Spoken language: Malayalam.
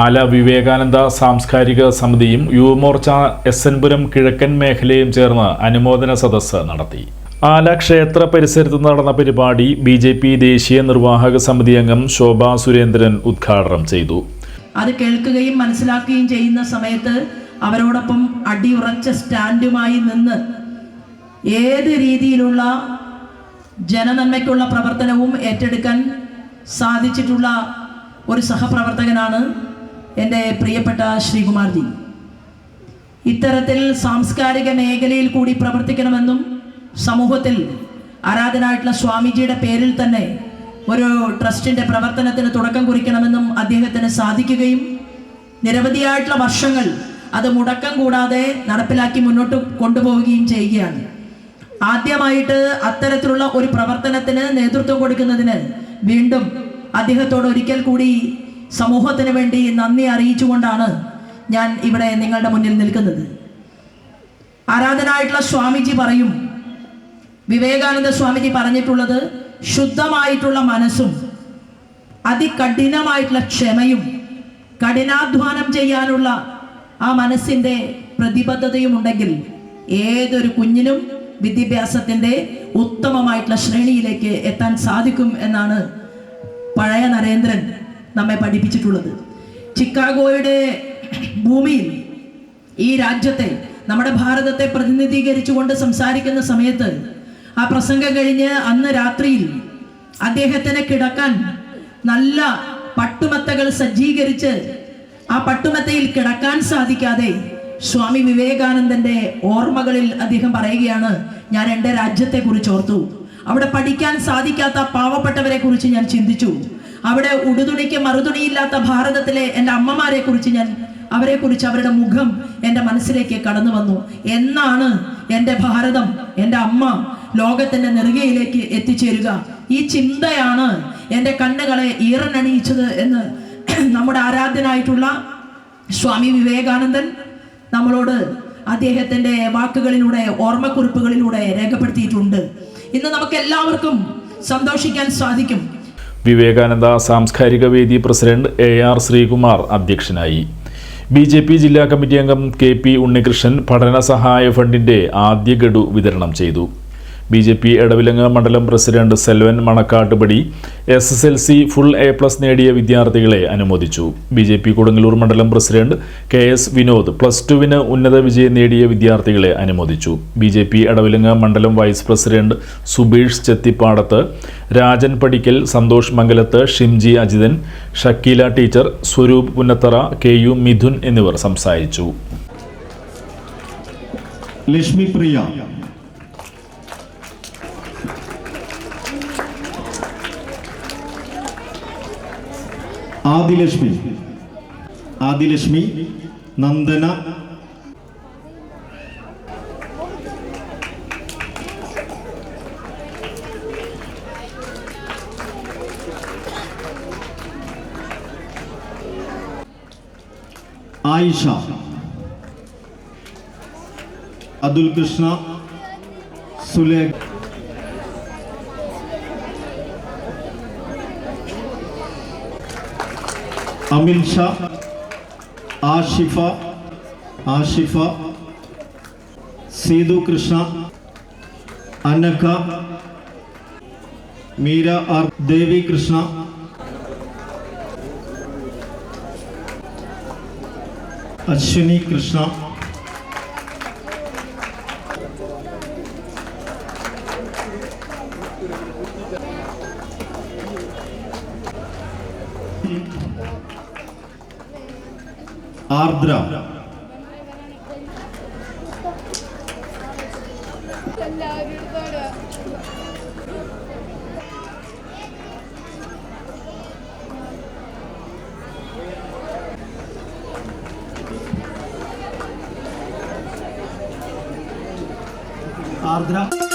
ആല വിവേകാനന്ദ സാംസ്കാരിക സമിതിയും യുവമോർച്ച എസ് എൻപുരം കിഴക്കൻ മേഖലയും ചേർന്ന് അനുമോദന സദസ്സ് നടത്തി. ആല ക്ഷേത്ര പരിസരത്ത് നടന്ന പരിപാടി ബി ജെ പി ദേശീയ നിർവാഹക സമിതി അംഗം ശോഭാ സുരേന്ദ്രൻ ഉദ്ഘാടനം ചെയ്തു. അത് കേൾക്കുകയും മനസ്സിലാക്കുകയും ചെയ്യുന്ന സമയത്ത് അവരോടൊപ്പം അടിയുറച്ച സ്റ്റാൻഡുമായി നിന്ന് ഏത് രീതിയിലുള്ള ജനനന്മയ്ക്കുള്ള പ്രവർത്തനവും ഏറ്റെടുക്കാൻ സാധിച്ചിട്ടുള്ള ഒരു സഹപ്രവർത്തകനാണ് എന്റെ പ്രിയപ്പെട്ട ശ്രീകുമാർജി ഇത്തരത്തിൽ സാംസ്കാരിക മേഖലയിൽ കൂടി പ്രവർത്തിക്കണമെന്നും സമൂഹത്തിൽ ആരാധനായിട്ടുള്ള സ്വാമിജിയുടെ പേരിൽ തന്നെ ഒരു ട്രസ്റ്റിന്റെ പ്രവർത്തനത്തിന് തുടക്കം കുറിക്കണമെന്നും അദ്ദേഹത്തിന് സാധിക്കുകയും നിരവധിയായിട്ടുള്ള വർഷങ്ങൾ അത് മുടക്കം കൂടാതെ നടപ്പിലാക്കി മുന്നോട്ട് കൊണ്ടുപോവുകയും ചെയ്യുകയാണ്. ആദ്യമായിട്ട് അത്തരത്തിലുള്ള ഒരു പ്രവർത്തനത്തിന് നേതൃത്വം കൊടുക്കുന്നതിന് വീണ്ടും അദ്ദേഹത്തോട് ഒരിക്കൽ കൂടി സമൂഹത്തിന് വേണ്ടി നന്ദി അറിയിച്ചുകൊണ്ടാണ് ഞാൻ ഇവിടെ നിങ്ങളുടെ മുന്നിൽ നിൽക്കുന്നത്. ആരാധനായിട്ടുള്ള സ്വാമിജി പറയും വിവേകാനന്ദ സ്വാമിജി പറഞ്ഞിട്ടുള്ളത് ശുദ്ധമായിട്ടുള്ള മനസ്സും അതികഠിനമായിട്ടുള്ള ക്ഷമയും കഠിനാധ്വാനം ചെയ്യാനുള്ള ആ മനസ്സിന്റെ പ്രതിബദ്ധതയും ഉണ്ടെങ്കിൽ ഏതൊരു കുഞ്ഞിനും വിദ്യാഭ്യാസത്തിന്റെ ഉത്തമമായിട്ടുള്ള ശ്രേണിയിലേക്ക് എത്താൻ സാധിക്കും എന്നാണ് പഴയ നരേന്ദ്രൻ നമ്മെ പഠിപ്പിച്ചിട്ടുള്ളത്. ചിക്കാഗോയുടെ ഭൂമിയിൽ ഈ രാജ്യത്തെ നമ്മുടെ ഭാരതത്തെ പ്രതിനിധീകരിച്ചുകൊണ്ട് സംസാരിക്കുന്ന സമയത്ത് ആ പ്രസംഗം കഴിഞ്ഞ് അന്ന് രാത്രിയിൽ അദ്ദേഹത്തിന് കിടക്കാൻ നല്ല പട്ടുമത്തകൾ സജ്ജീകരിച്ച് ആ പട്ടുമത്തയിൽ കിടക്കാൻ സാധിക്കാതെ സ്വാമി വിവേകാനന്ദന്റെ ഓർമ്മകളിൽ അദ്ദേഹം പറയുകയാണ് ഞാൻ എന്റെ രാജ്യത്തെ കുറിച്ച് ഓർത്തു. അവിടെ പഠിക്കാൻ സാധിക്കാത്ത പാവപ്പെട്ടവരെ കുറിച്ച് ഞാൻ ചിന്തിച്ചു. അവിടെ ഉടുതുണിക്ക് മറുതുണിയില്ലാത്ത ഭാരതത്തിലെ എന്റെ അമ്മമാരെ കുറിച്ച് ഞാൻ അവരെ കുറിച്ച് അവരുടെ മുഖം എന്റെ മനസ്സിലേക്ക് കടന്നു വന്നു. എന്നാണ് എന്റെ ഭാരതം എന്റെ അമ്മ ലോകത്തിന്റെ നെറുകയിലേക്ക് എത്തിച്ചേരുക. ഈ ചിന്തയാണ് എന്റെ കണ്ണുകളെ ഈറനണിയിച്ചത് എന്ന് നമ്മുടെ ആരാധ്യനായിട്ടുള്ള സ്വാമി വിവേകാനന്ദൻ നമ്മളോട് അദ്ദേഹത്തിന്റെ വാക്കുകളിലൂടെ ഓർമ്മക്കുറിപ്പുകളിലൂടെ രേഖപ്പെടുത്തിയിട്ടുണ്ട്. ഇന്ന് നമുക്ക് എല്ലാവർക്കും സന്തോഷിക്കാൻ സാധിക്കും. വിവേകാനന്ദ സാംസ്കാരിക വേദി പ്രസിഡന്റ് എ ആർ ശ്രീകുമാർ അധ്യക്ഷനായി. ബി ജെ പി ജില്ലാ കമ്മിറ്റി അംഗം കെ പി ഉണ്ണികൃഷ്ണൻ പഠന സഹായ ഫണ്ടിന്റെ ആദ്യ ഗഡു വിതരണം ചെയ്തു. ബി ജെ പി എടവിലങ്ങ മണ്ഡലം president Selvan Manakkattupadi S S L C full A plus നേടിയ വിദ്യാർത്ഥികളെ അനുമോദിച്ചു. ബി ജെ പി കൊടുങ്ങല്ലൂർ മണ്ഡലം president K S Vinod plus ടുവിന് ഉന്നത വിജയം നേടിയ വിദ്യാർത്ഥികളെ അനുമോദിച്ചു. ബി ജെ പി എടവിലങ്ങ മണ്ഡലം vice president Subeesh Chethippadath Rajan Padikkal Santhosh Mangalath Shimji Ajithan Shakeela teacher Swaroop Punnathara K U Mithun എന്നിവർ സംസാരിച്ചു. ലക്ഷ്മി ആദിലക്ഷ്മി. ആദിലക്ഷ്മി നന്ദന. ആയിഷ. അതുൽ കൃഷ്ണ സുലേഖ. അമിൽ ഷാ ആഷിഫ ആഷിഫ സീതു കൃഷ്ണ അനഘ മീര ആർ ദേവി കൃഷ്ണ അശ്വിനി കൃഷ്ണ ആർദ്ര. ആർദ്ര.